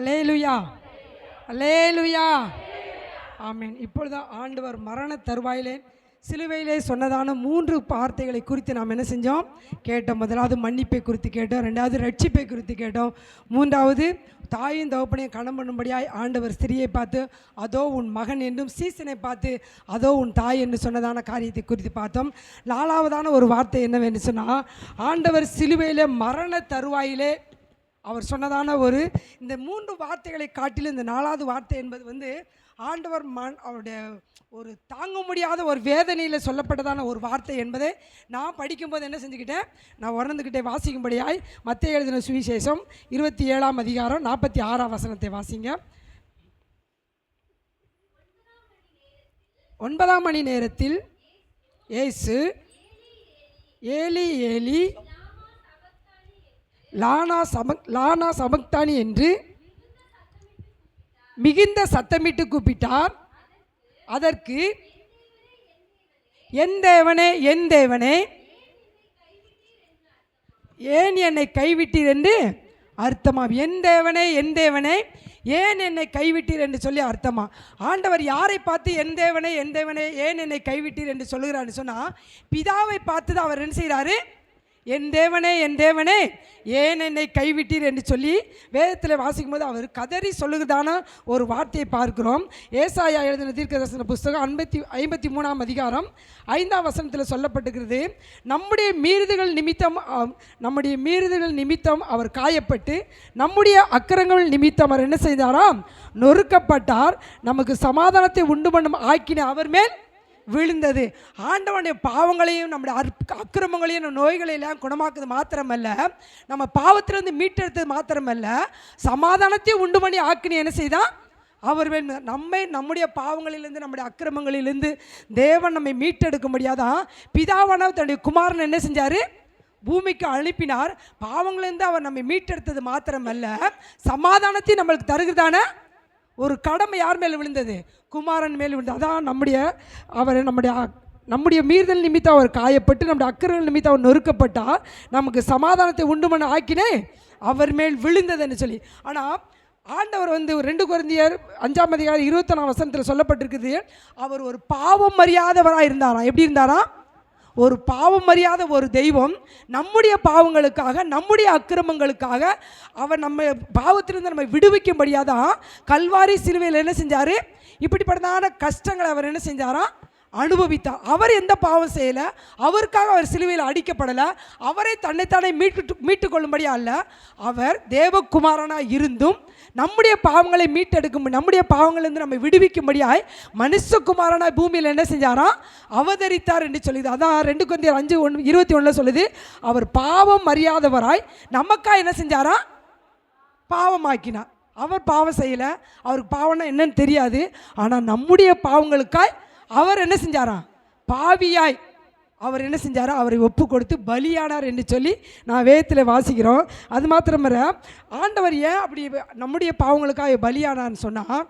Alleluia alleluia ஆமேன் இப்பொழுது ஆண்டவர் மரண தருவாயிலே சிலுவையிலே சொன்னதான மூன்று வார்த்தைகளை குறித்து நாம் என்ன செஞ்சோம்? கேட்டோம். முதலாவது மன்னிப்பை குறித்து கேட்டோம். ரெண்டாவது ரட்சிப்பை குறித்து கேட்டோம். மூன்றாவது தாயும் தகப்பனையும் கணம் பண்ணும்படியாய் ஆண்டவர் ஸ்திரியை பார்த்து அதோ உன் மகன் என்றும் சீசனை பார்த்து அதோ உன் தாய் என்று சொன்னதான காரியத்தை குறித்து பார்த்தோம். நாலாவதான ஒரு வார்த்தை என்னவென்று சொன்னால் ஆண்டவர் சிலுவையிலே மரண தருவாயிலே அவர் சொன்னதான ஒரு இந்த மூன்று வார்த்தைகளை காட்டிலும் இந்த நாலாவது வார்த்தை என்பது வந்து ஆண்டவர் மன் அவருடைய ஒரு தாங்க முடியாத ஒரு வேதனையில் சொல்லப்பட்டதான ஒரு வார்த்தை என்பதை நான் படிக்கும்போது என்ன செஞ்சுக்கிட்டேன்? நான் உணர்ந்துக்கிட்டே வாசிக்கும்படியாய் மத்திய எழுதின சுவிசேஷம் இருபத்தி ஏழாம் அதிகாரம் நாற்பத்தி ஆறாம் வசனத்தை வாசிங்க. ஒன்பதாம் மணி நேரத்தில் ஏசு ஏலி ஏலி லானா சமக் லானா சமக்தானி என்று மிகுந்த சத்தமிட்டு கூப்பிட்டார். அதற்கு என் தேவனே என் தேவனே ஏன் என்னை கைவிட்டீர் என்று அர்த்தமா என் தேவனே என் தேவனே ஏன் என்னை கைவிட்டீர் என்று சொல்லி அர்த்தமா. ஆண்டவர் யாரை பார்த்து என் தேவனே என் தேவனே ஏன் என்னை கைவிட்டீர் என்று சொல்லுகிறான்னு சொன்னால் பிதாவை பார்த்து தான் அவர் என்ன செய்கிறாரு? என் தேவனே என் தேவனே ஏன் என்னை கைவிட்டீர் என்று சொல்லி வேதத்தில் வாசிக்கும் போது அவர் கதறி சொல்லுகிறதான ஒரு வார்த்தையை பார்க்கிறோம். ஏசாயா எழுதின தீர்க்கதர்சன புஸ்தகம் ஐம்பத்தி ஐம்பத்தி மூணாம் அதிகாரம் ஐந்தாம் வசனத்தில் சொல்லப்பட்டிருக்கிறது நம்முடைய மீறுதல்கள் நிமித்தம் நம்முடைய மீறுதல்கள் நிமித்தம் அவர் காயப்பட்டு நம்முடைய அக்கிரங்கள் நிமித்தம் அவர் என்ன செய்தாராம்? நொறுக்கப்பட்டார். நமக்கு சமாதானத்தை உண்டு பண்ணும் ஆக்கின அவர் மேல் விழுந்தது. ஆண்டவனுடைய பாவங்களையும் நம்முடைய அற்ப அக்கிரமங்களையும் நம்ம நோய்களையெல்லாம் குணமாக்குது மாத்திரமல்ல. நம்ம பாவத்திலிருந்து மீட்டெடுத்தது மாத்திரமல்ல. சமாதானத்தையும் உண்டு பண்ணி ஆக்கினி என்ன செய்தான்? அவர் வேணும் நம்மை நம்முடைய பாவங்களிலிருந்து நம்முடைய அக்கிரமங்களிலிருந்து தேவன் நம்மை மீட்டெடுக்க முடியாதான் பிதாவான தன்னுடைய குமாரன் என்ன செஞ்சார்? பூமிக்கு அனுப்பினார். பாவங்களிலிருந்து அவர் நம்மை மீட்டெடுத்தது மாத்திரமல்ல. சமாதானத்தையும் நம்மளுக்கு தருகிறதான ஒரு கடமை யார் மேல் விழுந்தது? குமாரன் மேல் விழுந்தது. அதான் நம்முடைய அவர் நம்முடைய நம்முடைய மீறுதல் நிமித்தம் அவர் காயப்பட்டு நம்முடைய அக்கறைகள் நிமித்தம் அவர் நொறுக்கப்பட்டால் நமக்கு சமாதானத்தை உண்டு பண்ண ஆக்கினே அவர் மேல் விழுந்ததுன்னு சொல்லி. ஆனால் ஆண்டவர் வந்து ஒரு ரெண்டு குழந்தையர் அஞ்சாம் அதிகாரி இருபத்தொன்னாம் வசனத்தில் சொல்லப்பட்டிருக்குது அவர் ஒரு பாவம் அறியாதவராக இருந்தாராம் எப்படி இருந்தாராம் ஒரு பாவம் அறியாத ஒரு தெய்வம் நம்முடைய பாவங்களுக்காக நம்முடைய அக்கிரமங்களுக்காக அவர் நம்ம பாவத்திலிருந்து நம்ம விடுவிக்கும்படியாதான் கல்வாரி சிலுவையில் என்ன செஞ்சார்? இப்படிப்பட்டதான கஷ்டங்களை அவர் என்ன செஞ்சாராம் அனுபவித்தார் அவர் எந்த பாவம் செய்யலை அவருக்காக அவர் சிலுவையில் அடிக்கப்படலை அவரை தன்னைத்தானே மீட்டு மீட்டுக்கொள்ளும்படி அல்ல அவர் தேவகுமாரனாக இருந்தும் நம்முடைய பாவங்களை மீட்டெடுக்கும் நம்முடைய பாவங்களிலிருந்து நம்ம விடுவிக்கும்படியாய் மனுஷகுமாரனாய் பூமியில் என்ன செஞ்சாராம் அவதரித்தார் என்று சொல்லுது. அதான் ரெண்டு குழந்தையர் அஞ்சு ஒன்று இருபத்தி ஒன்றில் சொல்லுது. அவர் பாவம் அறியாதவராய் நமக்கா என்ன செஞ்சாராம் பாவமாக்கினார். அவர் பாவம் செய்யலை. அவருக்கு பாவம்னா என்னன்னு தெரியாது. ஆனால் நம்முடைய பாவங்களுக்காய் அவர் என்ன செஞ்சாராம் பாவியாய் அவர் என்ன செஞ்சாரோ அவரை ஒப்பு கொடுத்து பலியானார் என்று சொல்லி நான் வேதத்தில் வாசிக்கிறோம். அது மாத்திரமல்ல ஆண்டவர் ஏன் அப்படி நம்முடைய பாவங்களுக்காக பலியானான்னு சொன்னால்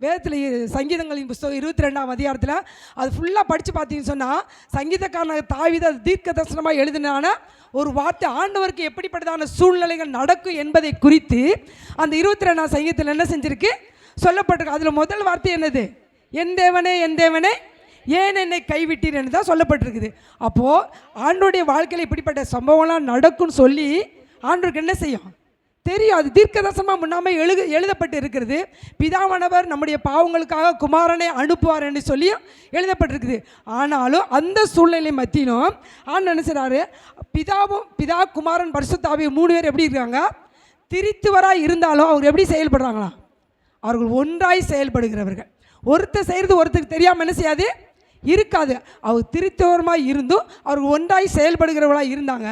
வேதத்தில் சங்கீதங்களின் புஸ்தகம் இருபத்தி ரெண்டாம் அதிகாரத்தில் அது ஃபுல்லாக படித்து பார்த்தீங்கன்னு சொன்னால் சங்கீதக்காரன தாவித தீர்க்க தரிசனமாக எழுதினான ஒரு வார்த்தை ஆண்டவருக்கு எப்படிப்பட்டதான சூழ்நிலைகள் நடக்கும் என்பதை குறித்து அந்த இருபத்தி ரெண்டாம் சங்கீதத்தில் என்ன செஞ்சிருக்கு? சொல்லப்பட்டிருக்கு. அதில் முதல் வார்த்தை என்னது? என் தேவனே என் தேவனே ஏன் என்னை கைவிட்டீர் என்று தான் சொல்லப்பட்டிருக்குது. அப்போது ஆண்டோடைய வாழ்க்கையில் இப்படிப்பட்ட சம்பவம்லாம் நடக்கும்னு சொல்லி ஆண்டோருக்கு என்ன செய்யும்? தெரியும். அது தீர்க்கதசமாக முன்னாமல் எழுது எழுதப்பட்டு இருக்கிறது பிதாவானவர் நம்முடைய பாவங்களுக்காக குமாரனை அனுப்புவார் என்று சொல்லியும் எழுதப்பட்டிருக்குது. ஆனாலும் அந்த சூழ்நிலை மத்தியிலும் ஆண் என்ன பிதாவும் பிதா குமாரன் பரிசுத்தாவி மூணு பேர் எப்படி இருக்காங்க? திரித்துவராக இருந்தாலும் அவர் எப்படி செயல்படுறாங்களா? அவர்கள் ஒன்றாய் செயல்படுகிறவர்கள். ஒருத்தர் செய்கிறது ஒருத்தருக்கு தெரியாமல் என்ன செய்யாது? இருக்காது. அவர் திருத்தவரமாக இருந்தும் அவர் ஒன்றாய் செயல்படுகிறவர்களாக இருந்தாங்க.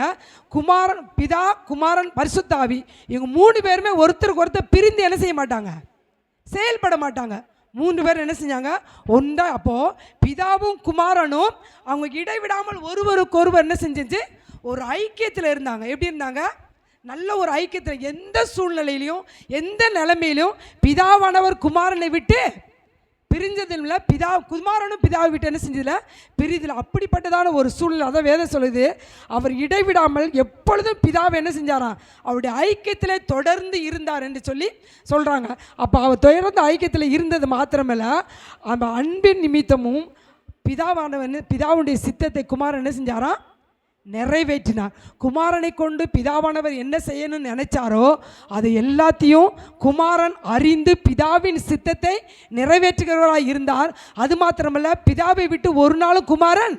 குமாரன் பிதா குமாரன் பரிசுத்தாவி இவங்க மூணு பேருமே ஒருத்தருக்கு ஒருத்தர் பிரிந்து என்ன செய்ய மாட்டாங்க. செயல்பட மாட்டாங்க. மூன்று பேர் என்ன செஞ்சாங்க? ஒன்றா அப்போது பிதாவும் குமாரனும் அவங்க இடைவிடாமல் ஒருவருக்கு ஒருவர் என்ன செஞ்சிச்சு? ஒரு ஐக்கியத்தில் இருந்தாங்க. எப்படி இருந்தாங்க? நல்ல ஒரு ஐக்கியத்தில் எந்த சூழ்நிலையிலையும் எந்த நிலைமையிலும் பிதாவானவர் குமாரனை விட்டு பிரிஞ்சதில் பிதா குமாரனும் பிதாவை விட்டு என்ன செஞ்சதில்ல? பிரிதில். அப்படிப்பட்டதான ஒரு சூழ்நிலை அதை வேதம் சொல்லுது. அவர் இடைவிடாமல் எப்பொழுதும் பிதாவை என்ன செஞ்சாராம்? அவருடைய ஐக்கியத்தில் தொடர்ந்து இருந்தார் என்று சொல்லி சொல்கிறாங்க அப்போ அவர் தொடர்ந்து ஐக்கியத்தில் இருந்தது மாத்திரமல்ல அந்த அன்பின் நிமித்தமும் பிதாவானவன் பிதாவுடைய சித்தத்தை குமாரன் என்ன செஞ்சாராம்? நிறைவேற்றினார் குமாரனை கொண்டு பிதாவானவர் என்ன செய்யணும்னு நினைச்சாரோ அது எல்லாத்தையும் குமாரன் அறிந்து பிதாவின் சித்தத்தை நிறைவேற்றுகிறவராக இருந்தார். அது மாத்திரமல்ல பிதாவை விட்டு ஒரு நாளும் குமாரன்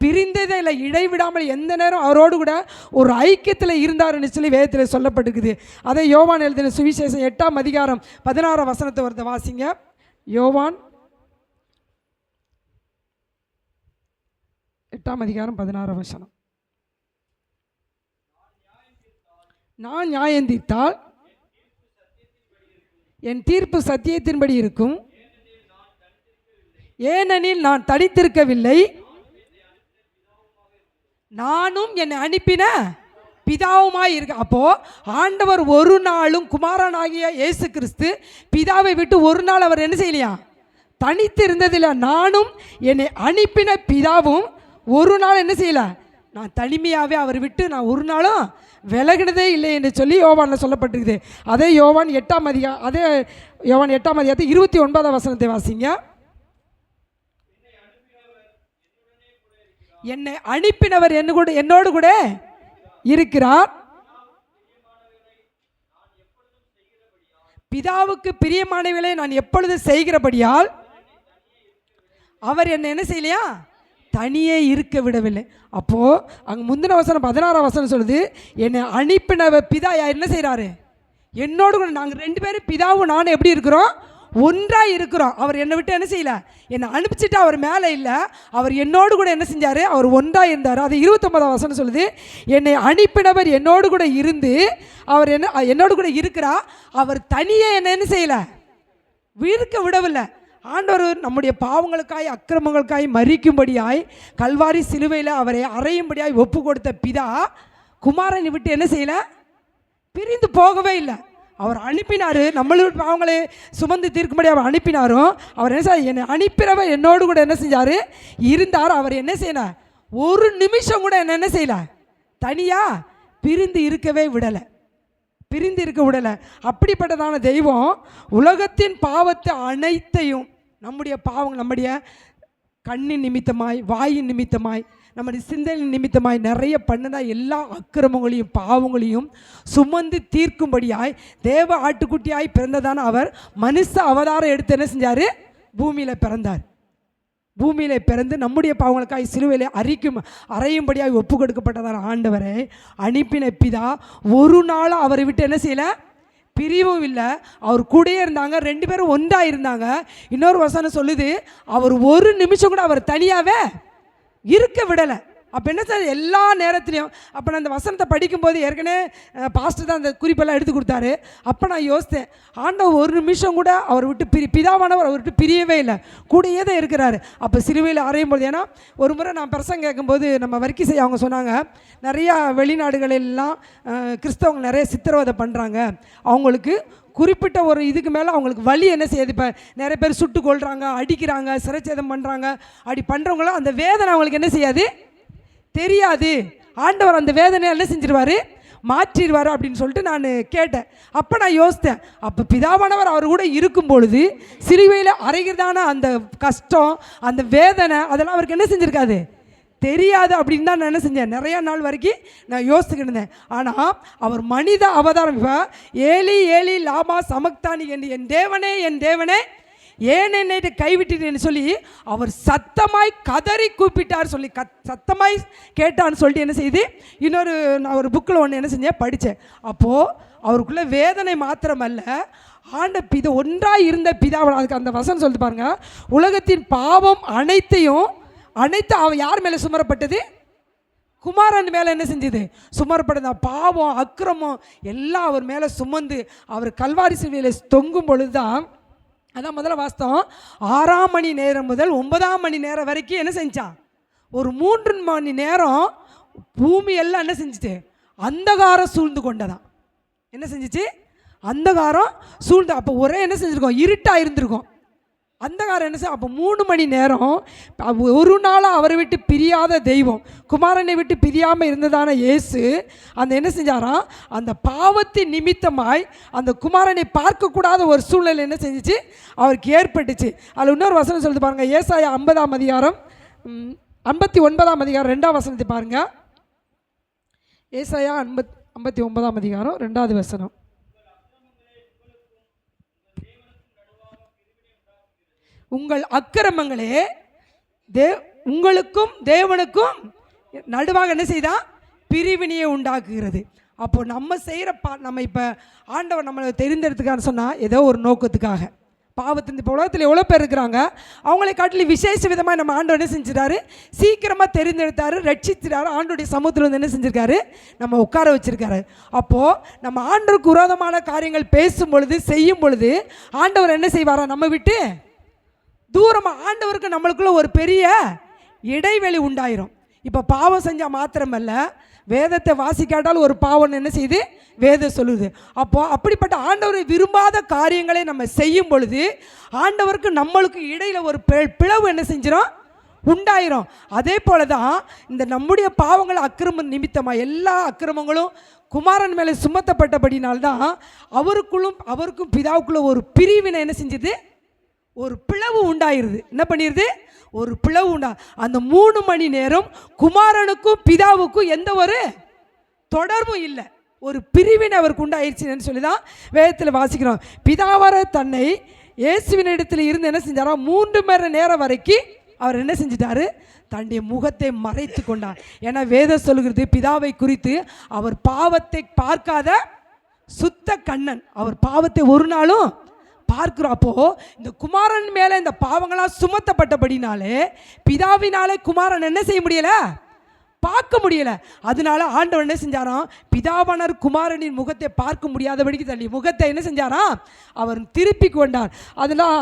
பிரிந்ததே இல்லை இடைவிடாமல் எந்த நேரம் அவரோடு கூட ஒரு ஐக்கியத்தில் இருந்தார்னு சொல்லி வேதத்தில் சொல்லப்பட்டிருக்குது. அதை யோவான் எழுதின சுவிசேஷம் எட்டாம் அதிகாரம் பதினாறாம் வசனத்தை வருத வாசிங்க. யோவான் எட்டாம் அதிகாரம் பதினாறாம் வசனம். நான் நியாயம் தீர்த்தால் என் தீர்ப்பு சத்தியத்தின்படி இருக்கும். ஏனெனில் நான் தடித்திருக்கவில்லை. நானும் என்னை அனுப்பின பிதாவுமாய் இருக்க அப்போ ஆண்டவர் ஒரு நாளும் குமாரனாகிய இயேசு கிறிஸ்து பிதாவை விட்டு ஒரு நாள் அவர் என்ன செய்யலையா? தனித்து இருந்ததில்லை நானும் என்னை அனுப்பின பிதாவும் ஒரு நாள் என்ன செய்யலை? நான் தனிமையாகவே அவர் விட்டு நான் ஒரு நாளும் விலகினதே இல்லை என்று சொல்லி யோவானில் சொல்லப்பட்டிருக்குது. அதே யோவான் எட்டாம் அதிகா அதே யோவான் எட்டாம் அதிகாரத்தை இருபத்தி ஒன்பதாம் வசனத்தை வாசிங்க. என்னை அனுப்பினவர் என்ன கூட என்னோடு கூட இருக்கிறார். பிதாவுக்கு பிரியமானவர்களை நான் எப்பொழுது செய்கிறபடியால் அவர் என்னை என்ன செய்யலையா? தனியே இருக்க விடவில்லை. அப்போது அங்கே முந்தின வசனம் பதினாறாம் வசனம் சொல்லுது என்னை அனுப்பினவ பிதா யார்? என்ன செய்கிறாரு என்னோடு கூட நாங்கள் ரெண்டு பேரும் பிதாவும் நானும் எப்படி இருக்கிறோம்? ஒன்றாக இருக்கிறோம். அவர் என்னை விட்டு என்ன செய்யலை? என்னை அனுப்பிச்சிட்டு அவர் மேலே இல்லை. அவர் என்னோடு கூட என்ன செஞ்சார்? அவர் ஒன்றாக இருந்தார். அது இருபத்தொம்பதாம் வசனம் சொல்லுது என்னை அனுப்பினவர் என்னோடு கூட இருந்து அவர் என்ன என்னோடு கூட இருக்கிறா. அவர் தனியே என்ன என்ன செய்யலை? இருக்க விடவில்லை. ஆண்டவர் நம்முடைய பாவங்களுக்காய் அக்கிரமங்களுக்காய் மறிக்கும்படியாய் கல்வாரி சிலுவையில் அவரை அறையும்படியாய் ஒப்பு கொடுத்த பிதா குமாரனை விட்டு என்ன செய்யலை? பிரிந்து போகவே இல்லை. அவர் அனுப்பினார். நம்மளோட பாவங்களை சுமந்து தீர்க்கும்படி அவர் அனுப்பினாரும் அவர் என்ன செய்ய என்னை அனுப்பினவர் என்னோடு கூட என்ன செஞ்சார்? இருந்தார். அவர் என்ன செய்யல? ஒரு நிமிஷம் கூட என்ன என்ன செய்யலை? தனியாக பிரிந்து இருக்கவே விடலை. பிரிந்து இருக்க விடலை. அப்படிப்பட்டதான தெய்வம் உலகத்தின் பாவத்தை அனைத்தையும் நம்முடைய பாவங்கள் நம்முடைய கண்ணின் நிமித்தமாய் வாயின் நிமித்தமாய் நம்முடைய சிந்தனை நிமித்தமாய் நிறைய பண்ணுன எல்லா அக்கிரமங்களையும் பாவங்களையும் சுமந்து தீர்க்கும்படியாய் தேவ ஆட்டுக்குட்டியாய் பிறந்ததான அவர் மனுஷ அவதாரம் எடுத்து என்ன செஞ்சார்? பூமியில் பிறந்தார். பூமியிலே பிறந்து நம்முடைய பாவங்களுக்காய் சிலுவையிலே அறிக்கும் அறையும்படியாக ஒப்பு கொடுக்கப்பட்டதான ஆண்டவரை அனுப்பின பிதா ஒரு நாள் அவரை விட்டு என்ன செய்யல? பிரிவும் இல்லை. அவர் கூடயே இருந்தாங்க ரெண்டு பேரும் ஒன்றாக இருந்தாங்க. இன்னொரு வசனம் சொல்லுது அவர் ஒரு நிமிஷம் கூட அவர் தனியாகவே இருக்க விடலை. அப்போ என்ன சார் எல்லா நேரத்துலையும் அப்போ நான் அந்த வசனத்தை படிக்கும்போது ஏற்கனவே பாஸ்டர் தான் அந்த குறிப்பெல்லாம் எடுத்து கொடுத்தாரு. அப்போ நான் யோசித்தேன் ஆண்டவர் ஒரு நிமிஷம் கூட அவர் விட்டு பிரி பிதாவானவர் அவர் விட்டு பிரியவே இல்லை. கூடயே தான் இருக்கிறாரு. அப்போ சிலுவையில் அறையும் போது ஏன்னா ஒரு முறை நான் பிரசங்க கேட்கும்போது நம்ம வர்க்கி செய்ய அவங்க சொன்னாங்க நிறையா வெளிநாடுகளெல்லாம் கிறிஸ்தவங்க நிறைய சித்திரவதை பண்ணுறாங்க அவங்களுக்கு குறிப்பிட்ட ஒரு இதுக்கு மேலே அவங்களுக்கு வழி என்ன செய்யுது? இப்போ நிறைய பேர் சுட்டு கொள்கிறாங்க அடிக்கிறாங்க சிறைச்சேதம் பண்ணுறாங்க அப்படி பண்ணுறவங்களாம் அந்த வேதனை அவங்களுக்கு என்ன செய்யாது? தெரியாது. ஆண்டவர் அந்த வேதனையை என்ன செஞ்சிருவாரு? மாற்றிடுவார் அப்படின்னு சொல்லிட்டு நான் கேட்டேன். அப்போ நான் யோசித்தேன் அப்போ பிதாவானவர் அவர் கூட இருக்கும் பொழுது சிலுவையில் அறைகிறதான அந்த கஷ்டம் அந்த வேதனை அதெல்லாம் அவருக்கு என்ன செஞ்சுருக்காது? தெரியாது அப்படின்னு தான் நான் என்ன செஞ்சேன். நிறைய நாள் வரைக்கும் நான் யோசிச்சுக்கிட்டு இருந்தேன். ஆனால் அவர் மனித அவதாரம் ஏலி ஏலி லாமா சமக்தானி என்று என் தேவனே என் தேவனே ஏன் என்னை கைவிட்டீர்னு சொல்லி அவர் சத்தமாய் கதறி கூப்பிட்டார் சொல்லி கத் சத்தமாய் கேட்டான்னு சொல்லிட்டு என்ன செய்யுது இன்னொரு நான் ஒரு புக்கில் ஒன்று என்ன செஞ்சேன் படித்தேன். அப்போது அவருக்குள்ளே வேதனை மாத்திரமல்ல ஆண்ட பித ஒன்றாக இருந்த பிதாவன் அதுக்கு அந்த வசனம் சொல்லிட்டு பாருங்க. உலகத்தின் பாவம் அனைத்தையும் அனைத்து அவ யார் மேலே சுமரப்பட்டது? குமாரன் மேலே என்ன செஞ்சது? சுமரப்படுதா பாவம் அக்கிரமம் எல்லாம் அவர் மேலே சுமந்து அவர் கல்வாரி சிவியில் தொங்கும் பொழுது தான் அதான் முதல்ல வாஸ்தவம். ஆறாம் மணி நேரம் முதல் ஒன்பதாம் மணி நேரம் வரைக்கும் என்ன செஞ்சான் ஒரு மூன்று மணி நேரம் பூமி எல்லாம் என்ன செஞ்சுச்சு அந்தகாரம் சூழ்ந்து கொண்டதான் என்ன செஞ்சுச்சு? அந்தகாரம் சூழ்ந்து அப்போ ஒரே என்ன செஞ்சுருக்கோம்? இருட்டாக இருந்திருக்கோம். அந்தகாரம் என்ன அப்போ மூணு மணி நேரம் ஒரு நாளாக அவரை விட்டு பிரியாத தெய்வம் குமாரனை விட்டு பிரியாமல் இருந்ததான இயேசு அந்த என்ன செஞ்சாராம் அந்த பாவத்தின் நிமித்தமாய் அந்த குமாரனை பார்க்கக்கூடாத ஒரு சூழ்நிலை என்ன செஞ்சுச்சு? அவருக்கு ஏற்பட்டுச்சு. அதில் இன்னொரு வசனம் சொல்லுது பாருங்கள் ஏசாயா ஐம்பதாம் அதிகாரம் ஐம்பத்தி ஒன்பதாம் அதிகாரம் ரெண்டாம் வசனத்தை பாருங்கள் ஏசாயா ஐம்பத் ஐம்பத்தி ஒன்பதாம் அதிகாரம் ரெண்டாவது வசனம். உங்கள் அக்கிரமங்களே தே உங்களுக்கும் தேவனுக்கும் நடுவாக என்ன செய்தான் பிரிவினையை உண்டாக்குகிறது. அப்போ நம்ம செய்கிற பா நம்ம இப்போ ஆண்டவர் நம்மளை தெரிந்தெடுத்துக்கான்னு சொன்னால் ஏதோ ஒரு நோக்கத்துக்காக. பாவத்தின் இப்போ உலகத்தில் எவ்வளோ பேர் இருக்கிறாங்க? அவங்களை காட்டிலும் விசேஷ விதமாக நம்ம ஆண்டவர் என்ன செஞ்சிட்டாரு சீக்கிரமாக தெரிந்தெடுத்தாரு ரட்சிச்சிட்டாரு ஆண்டோடைய சமூகத்தில் வந்து என்ன செஞ்சுருக்காரு? நம்ம உட்கார வச்சுருக்காரு. அப்போது நம்ம ஆண்டவருக்கு விரோதமான காரியங்கள் பேசும் பொழுது செய்யும் பொழுது ஆண்டவர் என்ன செய்வாரா? நம்ம விட்டு தூரமாக ஆண்டவருக்கு நம்மளுக்குள்ள ஒரு பெரிய இடைவெளி உண்டாயிரும். இப்போ பாவம் செஞ்சால் மாத்திரமல்ல வேதத்தை வாசிக்காட்டால் ஒரு பாவம் என்ன செய்யுது? வேதம் சொல்லுது. அப்போ அப்படிப்பட்ட ஆண்டவரை விரும்பாத காரியங்களை நம்ம செய்யும் பொழுது ஆண்டவருக்கு நம்மளுக்கு இடையில ஒரு பி- பிளவு என்ன செஞ்சிடும் உண்டாயிரும். அதே போல தான் இந்த நம்முடைய பாவங்கள் அக்கிரம நிமித்தமாக எல்லா அக்கிரமங்களும் குமாரன் மேலே சுமத்தப்பட்டபடினால்தான் அவருக்குள்ளும் அவருக்கும் பிதாவுக்குள்ள ஒரு பிரிவினை என்ன செஞ்சது? ஒரு பிளவு உண்டாயிருது. என்ன பண்ணிடுது ஒரு பிளவு உண்டா. அந்த மூணு மணி நேரம் குமாரனுக்கும் பிதாவுக்கும் எந்த ஒரு தொடர்பும் இல்லை. ஒரு பிரிவினை அவருக்கு உண்டாயிருச்சுன்னு சொல்லி தான் வேதத்தில் வாசிக்கிறோம். பிதாவர தன்னை இயேசுவினிடத்தில் இருந்து என்ன செஞ்சாரா? மூன்று மணி நேரம் வரைக்கும் அவர் என்ன செஞ்சிட்டாரு? தன்னுடைய முகத்தை மறைத்து கொண்டார். ஏன்னா வேதம் சொல்லுகிறது பிதாவை குறித்து அவர் பாவத்தை பார்க்காத சுத்த கண்ணன். அவர் பாவத்தை ஒரு நாளும் பார்க்கிறோம் அப்போது இந்த குமாரன் மேலே இந்த பாவங்களாக சுமத்தப்பட்டபடினாலே பிதாவினாலே குமாரன் என்ன செய்ய முடியலை? பார்க்க முடியலை. அதனால ஆண்டவன் என்ன செஞ்சாராம்? பிதாவனர் குமாரனின் முகத்தை பார்க்க முடியாதபடிக்கு தள்ளி முகத்தை என்ன செஞ்சாராம்? அவர் திருப்பி கொண்டார் அதெல்லாம்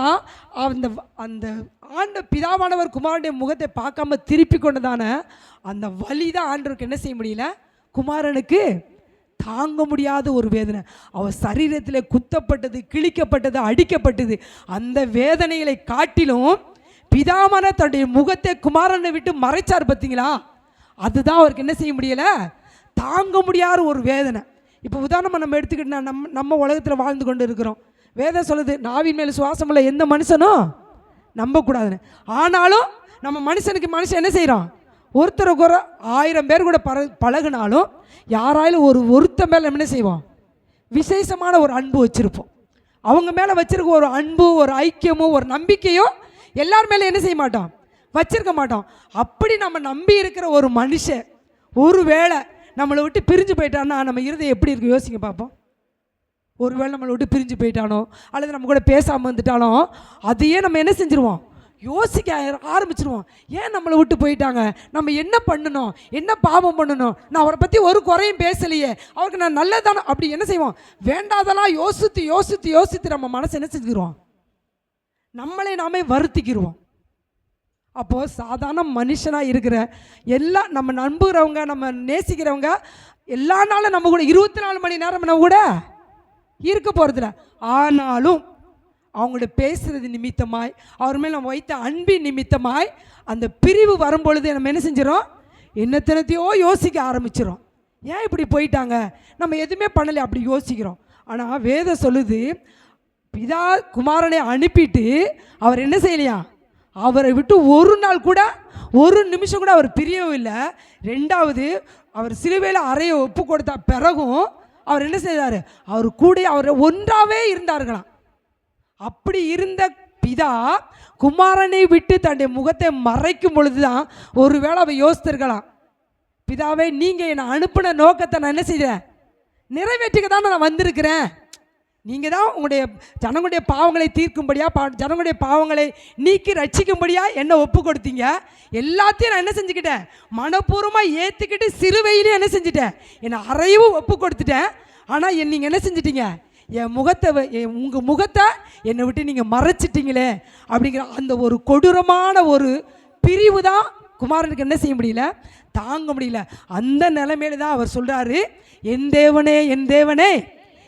அந்த அந்த ஆண்ட பிதாவானவர் குமாரனுடைய முகத்தை பார்க்காம திருப்பி கொண்டதான அந்த வழி தான் ஆண்டவருக்கு என்ன செய்ய முடியல? குமாரனுக்கு தாங்க முடியாத ஒரு வேதனை. அவர் சரீரத்தில் குத்தப்பட்டது கிழிக்கப்பட்டது அடிக்கப்பட்டது. அந்த வேதனைகளை காட்டிலும் பிதாமன தன்னுடைய முகத்தை குமாரனை விட்டு மறைச்சார் பார்த்தீங்களா? அதுதான் அவருக்கு என்ன செய்ய முடியல? தாங்க முடியாத ஒரு வேதனை. இப்போ உதாரணமாக நம்ம எடுத்துக்கிட்டா நம்ம நம்ம உலகத்தில் வாழ்ந்து கொண்டு இருக்கிறோம். வேதம் சொல்லுது நாவின் மேல் சுவாசம் உள்ள எந்த மனுஷனும் நம்பக்கூடாதுன்னு. ஆனாலும் நம்ம மனுஷனுக்கு மனுஷன் என்ன செய்கிறோம் ஒருத்தருக்கு ஒரு ஆயிரம் பேர் கூட பர பழகுனாலும் யாராலும் ஒரு ஒருத்த மேலே நம்ம என்ன செய்வோம்? விசேஷமான ஒரு அன்பு வச்சுருப்போம். அவங்க மேலே வச்சுருக்க ஒரு அன்பு ஒரு ஐக்கியமும் ஒரு நம்பிக்கையோ எல்லார் மேலே என்ன செய்ய மாட்டோம்? வச்சிருக்க மாட்டோம். அப்படி நம்ம நம்பி இருக்கிற ஒரு மனுஷன் ஒரு வேளை நம்மளை விட்டு பிரிஞ்சு போயிட்டான்னா நம்ம இருதயம் எப்படி இருக்கு யோசிங்க பார்ப்போம் ஒருவேளை நம்மளை விட்டு பிரிஞ்சு போயிட்டானோ அல்லது நம்ம கூட பேசாமல் வந்துட்டானோ அதையே நம்ம என்ன செஞ்சுருவோம்? யோசிக்க ஆரம்பிச்சிருவோம். ஏன் நம்மளை விட்டு போயிட்டாங்க? நம்ம என்ன பண்ணணும்? என்ன பாவம் பண்ணணும்? நான் அவரை பற்றி ஒரு குறையும் பேசலையே. அவருக்கு நான் நல்லதானே அப்படி என்ன செய்வோம்? வேண்டாதெல்லாம் யோசித்து யோசித்து யோசித்து நம்ம மனசு என்ன செஞ்சுக்கிறோம் நம்மளே நாமே வருத்திக்கிருவோம். அப்போது சாதாரண மனுஷனாக இருக்கிற எல்லா நம்ம நம்புகிறவங்க நம்ம நேசிக்கிறவங்க எல்லா நாளும் நம்ம கூட இருபத்தி நாலு மணி நேரம் நம்ம கூட இருக்க போகிறதில்ல ஆனாலும் அவங்கள்ட்ட பேசுகிறது நிமித்தமாய் அவர் மேல் நம்ம வைத்த அன்பின் நிமித்தமாய் அந்த பிரிவு வரும்பொழுது நம்ம என்ன செஞ்சிடும் என்னத்தனத்தையோ யோசிக்க ஆரம்பிச்சிடும் ஏன் இப்படி போயிட்டாங்க? நம்ம எதுவுமே பண்ணலை அப்படி யோசிக்கிறோம். ஆனால் வேதம் சொல்லுது பிதா குமாரனை அனுப்பிட்டு அவர் என்ன செய்யலையா? அவரை விட்டு ஒரு நாள் கூட ஒரு நிமிஷம் கூட அவர் பிரியவும் இல்லை. ரெண்டாவது அவர் சிலுவையில் அறைய ஒப்பு கொடுத்த பிறகும் அவர் என்ன செய்தார் அவர் கூட அவர் ஒன்றாவே இருந்தார்களாம். அப்படி இருந்த பிதா குமாரனை விட்டு தன்னுடைய முகத்தை மறைக்கும் பொழுது தான் ஒருவேளை அவ யோசித்திருக்கலாம். பிதாவே நீங்கள் என்னை அனுப்பின நோக்கத்தை நான் என்ன செய்கிறேன் நிறைவேற்றிக்க தான் நான் வந்திருக்கிறேன். நீங்கள் தான் உங்களுடைய ஜனங்களுடைய பாவங்களை தீர்க்கும்படியா பா ஜனங்களுடைய பாவங்களை நீக்கி ரட்சிக்கும்படியா என்னை ஒப்பு கொடுத்தீங்க. எல்லாத்தையும் நான் என்ன செஞ்சுக்கிட்டேன்? மனப்பூர்வமாக ஏற்றுக்கிட்டு சிறுவையிலையும் என்ன செஞ்சுட்டேன். என்னை அறையவும் ஒப்பு கொடுத்துட்டேன். ஆனால் என் நீங்கள் என்ன செஞ்சிட்டீங்க? என் முகத்தை என் உங்கள் முகத்தை என்னை விட்டு நீங்கள் மறைச்சிட்டீங்களே அப்படிங்கிற அந்த ஒரு கொடூரமான ஒரு பிரிவு தான் குமாரனுக்கு என்ன செய்ய முடியல? தாங்க முடியல. அந்த நிலைமையில தான் அவர் சொல்கிறாரு என் தேவனே என் தேவனே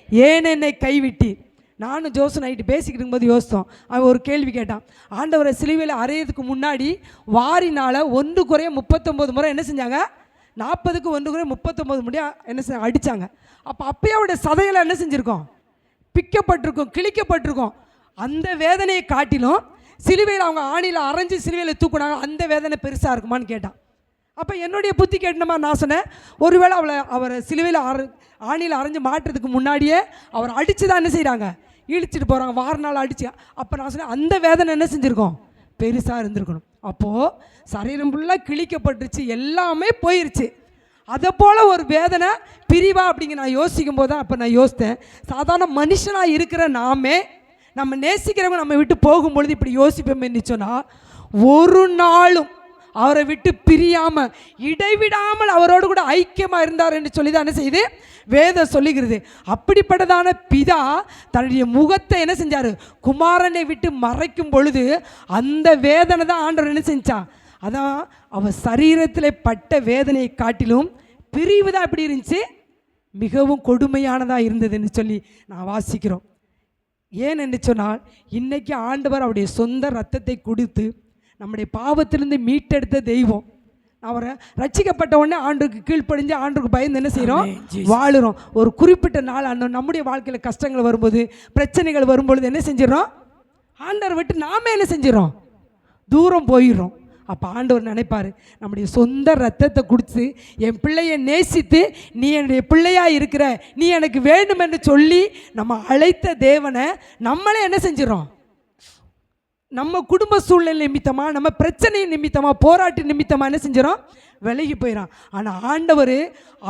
ஏன் என்னை கைவிட்டீர் நானும் ஜோசு நைட்டு பேசிக்கிட்டு இருக்கும்போது யோசித்தோம். அவன் ஒரு கேள்வி கேட்டான். ஆண்டவரை சிலுவையில் அறையிறதுக்கு முன்னாடி வாரினால் ஒன்று குறைய முப்பத்தொம்போது முறை என்ன செஞ்சாங்க? நாற்பதுக்கு ஒன்று குறைய முப்பத்தொம்போது முறையாக என்ன செஞ்ச அடித்தாங்க அப்போ அப்பயே அவருடைய சதையில் என்ன செஞ்சுருக்கோம்? பிக்கப்பட்டிருக்கும் கிழிக்கப்பட்டிருக்கும். அந்த வேதனையை காட்டிலும் சிலுவையில் அவங்க ஆணியில் அரைஞ்சு சிலுவையில் தூக்குனாங்க அந்த வேதனை பெருசாக இருக்குமான்னு கேட்டான். அப்போ என்னுடைய புத்தி கேட்டனமா நான் சொன்னேன் ஒருவேளை அவளை அவரை சிலுவையில் அரை ஆணியில் அரைஞ்சு மாட்டுறதுக்கு முன்னாடியே அவர் அடித்து தான் என்ன செய்கிறாங்க இழிச்சிட்டு போகிறாங்க வார நாள் அடிச்சு. அப்போ நான் சொன்னேன் அந்த வேதனை என்ன செஞ்சுருக்கோம்? பெருசாக இருந்திருக்கணும். அப்போது சரீரம் ஃபுல்லாக கிழிக்கப்பட்டுருச்சு எல்லாமே போயிருச்சு. அதை போல் ஒரு வேதனை பிரிவா அப்படிங்க நான் யோசிக்கும் போது தான் அப்போ நான் யோசித்தேன் சாதாரண மனுஷனாக இருக்கிற நாமே நம்ம நேசிக்கிறவங்க நம்ம விட்டு போகும்பொழுது இப்படி யோசிப்போம் சொன்னால் ஒரு நாளும் அவரை விட்டு பிரியாமல் இடைவிடாமல் அவரோடு கூட ஐக்கியமாக இருந்தார் என்று சொல்லி தான் என்ன செய்யுது? வேதம் சொல்லுகிறது. அப்படிப்பட்டதான பிதா தன்னுடைய முகத்தை என்ன செஞ்சார்? குமாரனை விட்டு மறைக்கும் பொழுது அந்த வேதனை தான் ஆண்டவர் என்ன செஞ்சான்? அதான் அவ சரீரத்தில் பட்ட வேதனையை காட்டிலும் பிரிவு தான் எப்படி இருந்துச்சு? மிகவும் கொடுமையானதாக இருந்ததுன்னு சொல்லி நான் வாசிக்கிறோம். ஏன் என்று சொன்னால் இன்னைக்கு ஆண்டவர் அவருடைய சொந்த ரத்தத்தை கொடுத்து நம்முடைய பாவத்திலிருந்து மீட்டெடுத்த தெய்வம். அவரை ரட்சிக்கப்பட்ட உடனே ஆண்டுக்கு கீழ்ப்படிஞ்சு ஆண்டுக்கு பயந்து என்ன செய்கிறோம் வாழுறோம். ஒரு குறிப்பிட்ட நாள் அண்ணன் நம்முடைய வாழ்க்கையில் கஷ்டங்கள் வரும்போது பிரச்சனைகள் வரும்பொழுது என்ன செஞ்சிடறோம்? ஆண்டவர் விட்டு நாம என்ன செஞ்சிடறோம்? தூரம் போயிடுறோம். அப்போ ஆண்டவர் நினைப்பார் நம்முடைய சொந்த ரத்தத்தை குடித்து என் பிள்ளையை நேசித்து நீ என்னுடைய பிள்ளையாக இருக்கிற நீ எனக்கு வேண்டும் என்று சொல்லி நம்ம அழைத்த தேவனை நம்மளே என்ன செஞ்சிடறோம்? நம்ம குடும்ப சூழ்நிலை நிமித்தமாக நம்ம பிரச்சனை நிமித்தமாக போராட்ட நிமித்தமாக என்ன செஞ்சிடறோம்? விலகி போயிடும் ஆனால் ஆண்டவர்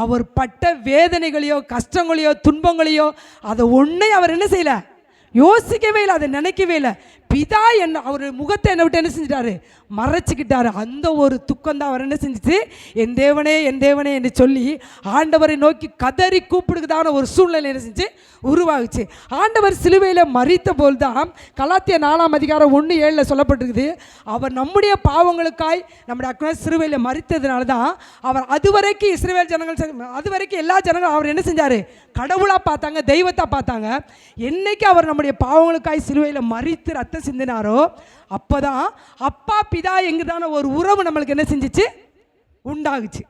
அவர் பட்ட வேதனைகளையோ கஷ்டங்களையோ துன்பங்களையோ அதை ஒன்றே அவர் என்ன செய்யலை? யோசிக்கவே இல்லை அதை நினைக்கவே இல்லை. பிதா என்ன அவர் முகத்தை என்ன விட்டு என்ன செஞ்சிட்டாரு? மறைச்சிக்கிட்டாரு. அந்த ஒரு துக்கம் தான் அவர் என்ன செஞ்சிச்சு? என் தேவனே என் தேவனே என்று சொல்லி ஆண்டவரை நோக்கி கதறி கூப்பிடுக்குதான ஒரு சூழ்நிலை என்ன செஞ்சு உருவாகுச்சு. ஆண்டவர் சிலுவையில் மறித்த போல் தான் கலாத்திய நாலாம் அதிகாரம் ஒன்று ஏழில் சொல்லப்பட்டிருக்குது. அவர் நம்முடைய பாவங்களுக்காய் நம்முடைய அக்கா சிறுவையில் மறித்ததுனால தான் அவர் அதுவரைக்கும் இஸ்ரேல் ஜனங்கள் அதுவரைக்கும் எல்லா ஜனங்களும் அவர் என்ன செஞ்சார்? கடவுளாக பார்த்தாங்க தெய்வத்தை பார்த்தாங்க. என்னைக்கு அவர் நம்முடைய பாவங்களுக்காய் சிலுவையில் மறித்து ரத்தம் சிந்தினாரோ அப்போதான் அப்பா பிதா எங்குதான ஒரு உறவு நம்மளுக்கு என்ன செஞ்சுச்சு? உண்டாகுச்சு.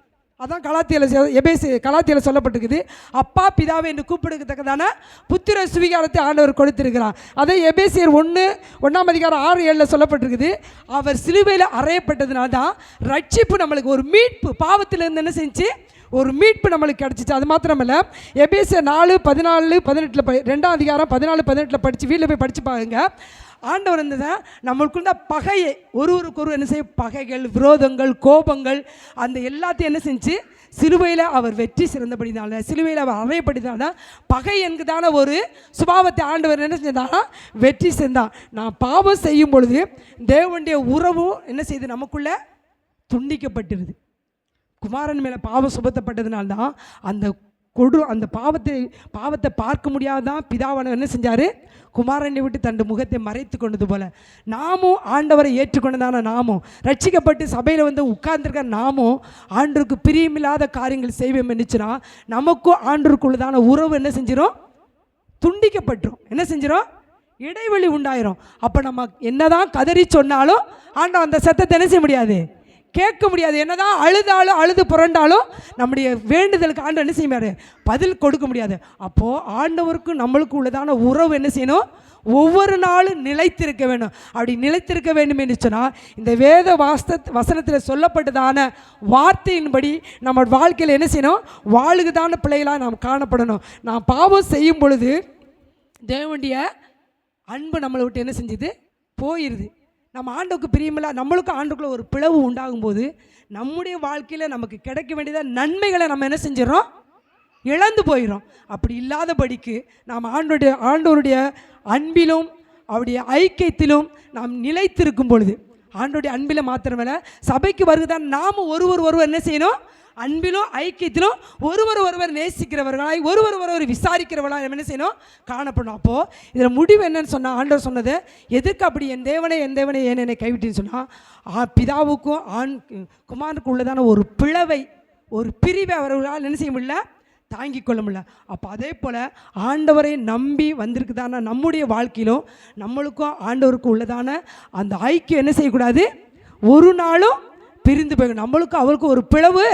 அதான் கலாத்தியில் எபேசி கலாத்தியில் சொல்லப்பட்டிருக்குது. அப்பா பிதாவை என்று கூப்பிடுக்கத்தக்கதான புத்திர சுவீகாரத்தை ஆண்டவர் கொடுத்திருக்கிறார். அதே எபேசியர் ஒன்று ஒன்றாம் அதிகாரம் ஆறு ஏழில் சொல்லப்பட்டிருக்குது. அவர் சிலுவையில் அறையப்பட்டதுனால தான் ரட்சிப்பு நம்மளுக்கு ஒரு மீட்பு பாவத்திலேருந்து என்ன செஞ்சு ஒரு மீட்பு நம்மளுக்கு கிடச்சிச்சு. அது மாத்திரமல்ல எபேசியர் நாலு பதினாலு பதினெட்டில் ப ரெண்டாம் அதிகாரம் பதினாலு பதினெட்டில் படித்து வீட்டில் போய் படித்து பாருங்க. ஆண்டவர் இருந்ததை நம்மளுக்குள்ள பகையை ஒருவருக்கு ஒரு என்ன செய்ய பகைகள் விரோதங்கள் கோபங்கள் அந்த எல்லாத்தையும் என்ன செஞ்சு சிலுவையில் அவர் வெற்றி சிறந்தபடினால சிலுவையில் அவர் அறையப்படினால பகை என்கிறதான ஒரு சுபாவத்தை ஆண்டவர் என்ன செஞ்சானா வெற்றி செஞ்தான் நான் பாவம் செய்யும் பொழுது தேவனுடைய உறவும் என்ன செய்யுது நமக்குள்ள துண்டிக்கப்பட்டிருது. குமாரன் மேலே பாவம் சுபத்தப்பட்டதுனால்தான் அந்த கொடு அந்த பாவத்தை பாவத்தை பார்க்க முடியாதான் பிதாவானவர் என்ன செஞ்சார்? குமாரனை விட்டு தன் முகத்தை மறைத்து கொண்டது போல. நாமும் ஆண்டவரை ஏற்றுக்கொண்டதான நாமும். ரட்சிக்கப்பட்டு சபையில் வந்து உட்கார்ந்துருக்க நாமும் ஆண்டருக்கு பிரியமில்லாத காரியங்கள் செய்வோம் நினச்சுன்னா நமக்கும் ஆண்டருக்குள்ளதான உறவு என்ன செஞ்சிடும் துண்டிக்கப்பட்டுரும். என்ன செஞ்சிடும் இடைவெளி உண்டாயிரும். அப்போ நம்ம என்னதான் கதறி சொன்னாலும் ஆண்டவன் அந்த சத்தத்தை என்ன செய்ய முடியாது? கேட்க முடியாது. என்னதான் அழுதாலும் அழுது புரண்டாலும் நம்முடைய வேண்டுதலுக்கு ஆண்டவர் என்ன செய்ய முடியாது பதில் கொடுக்க முடியாது. அப்போது ஆண்டவருக்கும் நம்மளுக்கும் உள்ளதான உறவு என்ன செய்யணும்? ஒவ்வொரு நாளும் நிலைத்திருக்க வேண்டும். அப்படி நிலைத்திருக்க வேண்டும் என்று சொன்னால் இந்த வேத வாஸ்த வசனத்தில் சொல்லப்பட்டதான வார்த்தையின்படி நம்ம வாழ்க்கையில் என்ன செய்யணும்? வாழுகுதான பிள்ளைகளாக நாம் காணப்படணும். நாம் பாவம் செய்யும் பொழுது தேவனுடைய அன்பு நம்மளை விட்டு என்ன செஞ்சுது? போயிடுது நம்ம ஆண்டுக்கு பிரியமில்ல நம்மளுக்கும் ஆண்டுக்குள்ள ஒரு பிளவு உண்டாகும்போது நம்முடைய வாழ்க்கையில் நமக்கு கிடைக்க வேண்டியத நன்மைகளை நம்ம என்ன செஞ்சிடறோம்? இழந்து போயிடும் அப்படி இல்லாதபடிக்கு நாம் ஆண்டோடைய ஆண்டோருடைய அன்பிலும் அவருடைய ஐக்கியத்திலும் நாம் நிலைத்திருக்கும் பொழுது ஆண்டோடைய அன்பில் மாத்திரமல்ல சபைக்கு வருகிறதா நாம் ஒருவர் ஒருவர் என்ன செய்யணும்? அன்பிலும் ஐக்கியத்திலும் ஒருவர் ஒருவர் நேசிக்கிறவர்களாய் ஒருவர் ஒருவர் விசாரிக்கிறவர்களாய் என்ன செய்யணும்? காணப்படணும். அப்போது இதில் முடிவு என்னன்னு சொன்னால் ஆண்டவர் சொன்னது எதுக்கு அப்படி என் தேவனே என் தேவனை ஏன் என்னை கைவிட்டுன்னு சொன்னால் பிதாவுக்கும் ஆண் குமாரனுக்கும் உள்ளதான ஒரு பிளவை ஒரு பிரிவை அவர்களால் என்ன செய்ய முடியல? தாங்கிக் கொள்ள முடியல. அப்போ அதே போல் ஆண்டவரை நம்பி வந்திருக்குதான நம்முடைய வாழ்க்கையிலும் நம்மளுக்கும் ஆண்டவருக்கும் உள்ளதான அந்த ஐக்கியம் என்ன செய்யக்கூடாது? ஒரு நாளும் பிரிந்து போய் நம்மளுக்கும் அவருக்கும் ஒரு பிளவு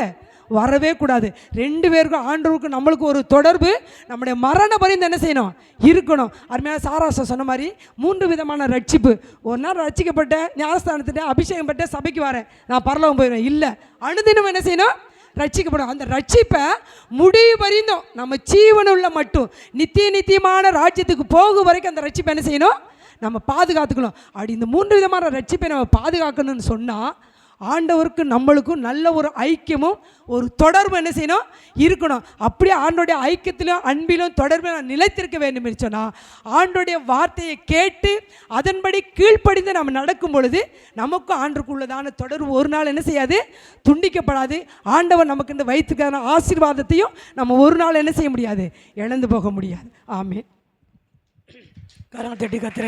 வரவே கூடாது. ரெண்டு பேருக்கும் ஆண்டவருக்கும் நம்மளுக்கு ஒரு தொடர்பு. நம்முடைய மரண பரிந்து என்ன செய்யணும்? இருக்கணும். அருமையான சாராச சொன்ன மாதிரி மூன்று விதமான ரட்சிப்பு. ஒரு நாள் ரட்சிக்கப்பட்ட ஞானஸ்தானத்திட்ட அபிஷேகம் பட்ட சபைக்கு வரேன். நான் பரலவம் போயிடுவேன். இல்லை. அனுதினம் என்ன செய்யணும்? ரட்சிக்கப்படும் அந்த ரட்சிப்பை முடிவு வரைந்தும் நம்ம ஜீவனுள்ள மட்டும். நித்திய நித்தியமான ராஜ்யத்துக்கு போகும் வரைக்கும் அந்த ரட்சிப்பை என்ன செய்யணும்? நம்ம பாதுகாத்துக்கணும். அப்படி இந்த மூன்று விதமான ரட்சிப்பை நம்ம பாதுகாக்கணும்னு சொன்னால் ஆண்டவருக்கு நம்மளுக்கும் நல்ல ஒரு ஐக்கியமும் ஒரு தொடர்பு என்ன செய்யணும்? இருக்கணும். அப்படியே ஆண்டோடைய ஐக்கியத்திலும் அன்பிலும் தொடர்பிலும் நிலைத்திருக்க வேண்டும் என்று சொன்னால் ஆண்டோடைய வார்த்தையை கேட்டு அதன்படி கீழ்ப்படிந்து நம்ம நடக்கும் பொழுது நமக்கும் ஆண்டுக்குள்ளதான தொடர்பு ஒரு நாள் என்ன செய்யாது? துண்டிக்கப்படாது. ஆண்டவர் நமக்கு இந்த வயிற்றுக்கான ஆசீர்வாதத்தையும் நம்ம ஒரு நாள் என்ன செய்ய முடியாது? இழந்து போக முடியாது. ஆமே கரம் கத்திர